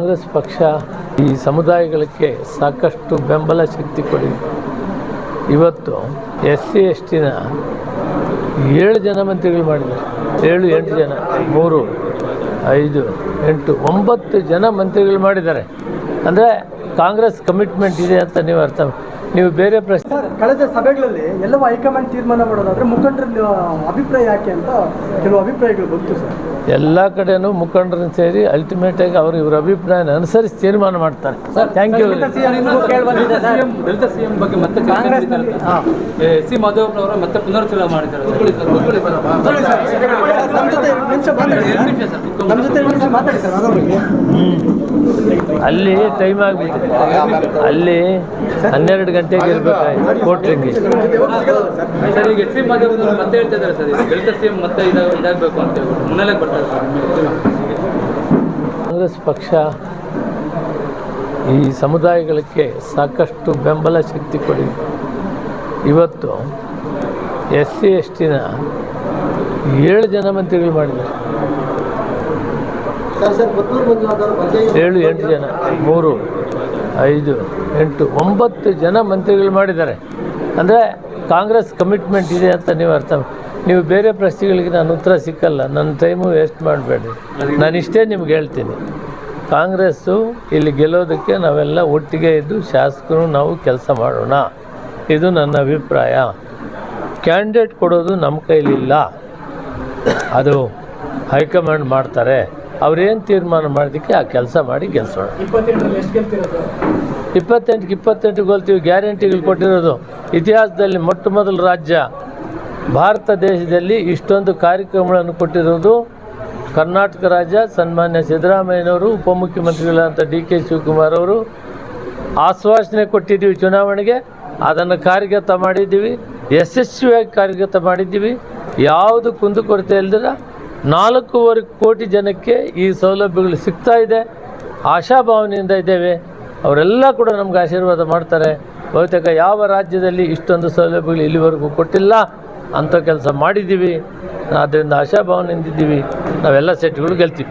ಕಾಂಗ್ರೆಸ್ ಪಕ್ಷ ಈ ಸಮುದಾಯಗಳಿಗೆ ಸಾಕಷ್ಟು ಬೆಂಬಲ ಶಕ್ತಿ ಕೊಡಿದೆ. ಇವತ್ತು ಎಸ್ ಸಿ ಎಸ್ ಟಿನ ಏಳು ಜನ ಮಂತ್ರಿಗಳು ಮಾಡಿದ್ದಾರೆ. ಏಳು, ಎಂಟು ಜನ, ಮೂರು, ಐದು, ಎಂಟು, ಒಂಬತ್ತು ಜನ ಮಂತ್ರಿಗಳು ಮಾಡಿದ್ದಾರೆ. ಅಂದರೆ ಕಾಂಗ್ರೆಸ್ ಕಮಿಟ್ಮೆಂಟ್ ಇದೆ ಅಂತ ನೀವು ಅರ್ಥ ನೀವು ಬೇರೆ ಪ್ರಶ್ನೆ ಸರ್ ಕಳೆದ ಸಭೆಗಳಲ್ಲಿ ಎಲ್ಲವೂ ಹೈಕಮಾಂಡ್ ತೀರ್ಮಾನ ಮಾಡೋದಾದ್ರೆ ಮುಖಂಡರ ಅಭಿಪ್ರಾಯ ಯಾಕೆ ಅಂತ ಕೆಲವು ಅಭಿಪ್ರಾಯಗಳು ಗೊತ್ತು ಸರ್. ಎಲ್ಲ ಕಡೆನೂ ಮುಖಂಡರನ್ನು ಸೇರಿ ಅಲ್ಟಿಮೇಟ್ ಆಗಿ ಅವರು ಇವರ ಅಭಿಪ್ರಾಯನ ಅನುಸರಿಸಿ ತೀರ್ಮಾನ ಮಾಡ್ತಾರೆ. ಥ್ಯಾಂಕ್ ಯು ಸಿಎಂ ದಲಿತ ಸಿಎಂ ಬಗ್ಗೆ ಮತ್ತೆ ಎಸ್ ಸಿ ಮತ್ತೆ ಮಾಡಿದ್ದಾರೆ ನಮ್ಮ ಜೊತೆ ಎರಡು ಮಾತಾಡಿ ಸರ್. ನಮ್ಮ ಜೊತೆ ಎರಡು ಮಾತಾಡಿ ಸರ್ ಅಲ್ಲಿ ಟೈಮ್ ಆಗ್ಬಿಟ್ಟಿದೆ. ಅಲ್ಲಿ ಹನ್ನೆರಡು ಗಂಟೆಗೆ ಇರಬೇಕಾಯ್ತು ಕೋಟ್ಲಿಂಗಿ ಸರ್ ಈಗ ಎಸ್ ಸಿ ಮಾಧವಪ್ಪನವರು ಮತ್ತೆ ಹೇಳ್ತಾ ಇದ್ದಾರೆ ಸರ್ ಈಗ ದಲಿತ ಸಿಎಂ ಮತ್ತೆ ಇದಾಗ ಇದಾಗಬೇಕು ಅಂತ ಹೇಳಿ ಮುನ್ನೆಲೆಗೆ ಬರ್ತಾರೆ ಸರ್ ಕಾಂಗ್ರೆಸ್ ಪಕ್ಷ ಈ ಸಮುದಾಯಗಳಿಗೆ ಸಾಕಷ್ಟು ಬೆಂಬಲ ಶಕ್ತಿ ಕೊಡಿದೆ. ಇವತ್ತು ಎಸ್ ಸಿ ಎಸ್ ಟಿನ ಏಳು ಜನ ಮಂತ್ರಿಗಳು ಮಾಡಿದ್ದಾರೆ. ಏಳು ಎಂಟು ಜನ ಮೂರು. ಐದು, ಎಂಟು, ಒಂಬತ್ತು ಜನ ಮಂತ್ರಿಗಳು ಮಾಡಿದ್ದಾರೆ. ಅಂದರೆ ಕಾಂಗ್ರೆಸ್ ಕಮಿಟ್ಮೆಂಟ್ ಇದೆ ಅಂತ ನೀವು ಅರ್ಥ ನೀವು ಬೇರೆ ಪ್ರಶ್ನೆಗಳಿಗೆ ನಾನು ಉತ್ತರ ಸಿಕ್ಕಲ್ಲ. ನನ್ನ ಟೈಮು ವೇಸ್ಟ್ ಮಾಡಬೇಡಿ. ನಾನು ಇಷ್ಟೇ ನಿಮ್ಗೆ ಹೇಳ್ತೀನಿ. ಕಾಂಗ್ರೆಸ್ಸು ಇಲ್ಲಿ ಗೆಲ್ಲೋದಕ್ಕೆ ನಾವೆಲ್ಲ ಒಟ್ಟಿಗೆ ಇದ್ದು ಶಾಸಕರು ನಾವು ಕೆಲಸ ಮಾಡೋಣ. ಇದು ನನ್ನ ಅಭಿಪ್ರಾಯ. ಕ್ಯಾಂಡಿಡೇಟ್ ಕೊಡೋದು ನಮ್ಮ ಕೈಲಿಲ್ಲ. ಅದು ಹೈಕಮಾಂಡ್ ಮಾಡ್ತಾರೆ. ಅವ್ರೇನು ತೀರ್ಮಾನ ಮಾಡೋದಕ್ಕೆ ಆ ಕೆಲಸ ಮಾಡಿ ಗೆಲ್ಸೋಣ. ಇಪ್ಪತ್ತೆಂಟಕ್ಕೆ ಇಪ್ಪತ್ತೆಂಟು ಗೊಲ್ತೀವಿ, ಗ್ಯಾರಂಟಿಗಳು ಕೊಟ್ಟಿರೋದು. ಇತಿಹಾಸದಲ್ಲಿ ಮೊಟ್ಟ ಮೊದಲು ರಾಜ್ಯ ಭಾರತ ದೇಶದಲ್ಲಿ ಇಷ್ಟೊಂದು ಕಾರ್ಯಕ್ರಮಗಳನ್ನು ಕೊಟ್ಟಿರೋದು ಕರ್ನಾಟಕ ರಾಜ್ಯ, ಸನ್ಮಾನ್ಯ ಸಿದ್ದರಾಮಯ್ಯನವರು, ಉಪಮುಖ್ಯಮಂತ್ರಿಗಳಾದಂಥ ಡಿ ಕೆ ಶಿವಕುಮಾರ್ ಅವರು. ಆಶ್ವಾಸನೆ ಕೊಟ್ಟಿದ್ದೀವಿ ಚುನಾವಣೆಗೆ. ಅದನ್ನು ಕಾರ್ಯಗತ ಮಾಡಿದ್ದೀವಿ. ಯಶಸ್ವಿಯಾಗಿ ಕಾರ್ಯಗತ ಮಾಡಿದ್ದೀವಿ. ಯಾವುದು ಕುಂದುಕೊರತೆ ಇಲ್ದಿರ ನಾಲ್ಕೂವರೆ ಕೋಟಿ ಜನಕ್ಕೆ ಈ ಸೌಲಭ್ಯಗಳು ಸಿಗ್ತಾ ಇದೆ. ಆಶಾಭಾವನೆಯಿಂದ ಇದ್ದೇವೆ. ಅವರೆಲ್ಲ ಕೂಡ ನಮ್ಗೆ ಆಶೀರ್ವಾದ ಮಾಡ್ತಾರೆ. ಬಹುತೇಕ ಯಾವ ರಾಜ್ಯದಲ್ಲಿ ಇಷ್ಟೊಂದು ಸೌಲಭ್ಯಗಳು ಇಲ್ಲಿವರೆಗೂ ಕೊಟ್ಟಿಲ್ಲ ಅಂಥ ಕೆಲಸ ಮಾಡಿದ್ದೀವಿ. ಆದ್ದರಿಂದ ಆಶಾಭಾವನೆಯಿಂದಿದ್ದೀವಿ ನಾವೆಲ್ಲ ಸೆಟ್ಗಳು ಗೆಲ್ತೀವಿ.